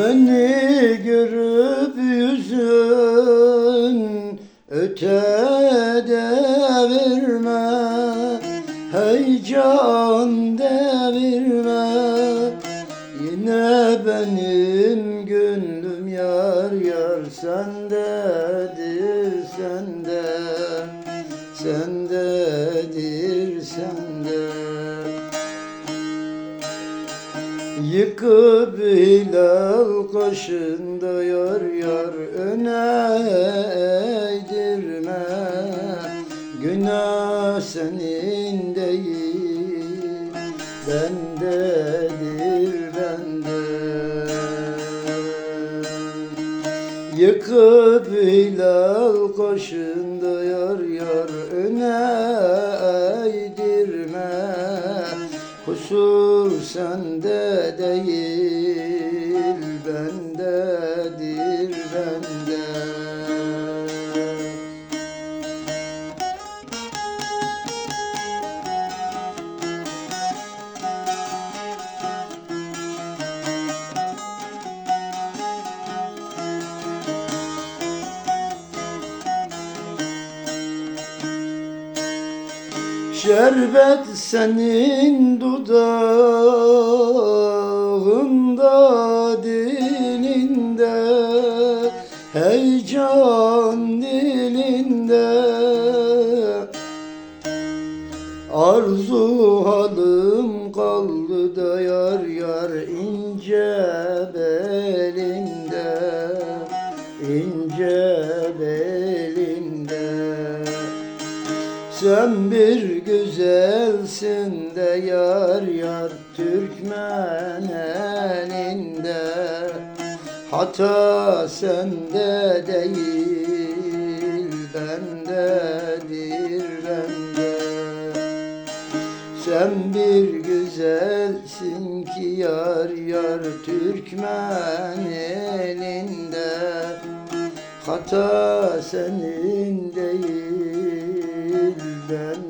Beni görüp yüzün ötede verme Heyecan devirme. Yine benim gönlüm yar yar sendedir sende Sendedir sende Yıkıp hilal kaşında yar yar öne eğdirme Günah senin değil bendedir bende. Yıkıp hilal kaşında Kusur sende değil bendedir Şerbet senin dudağında dilinde Heyecan dilinde. Arzu halim kaldı da yar yar ince belinde ince sen bir güzelsin de yar yar Türkmen elinde. Hata sende değil bendedir bende. Sen bir güzelsin ki yar yar Türkmen elinde Hata senin değil bende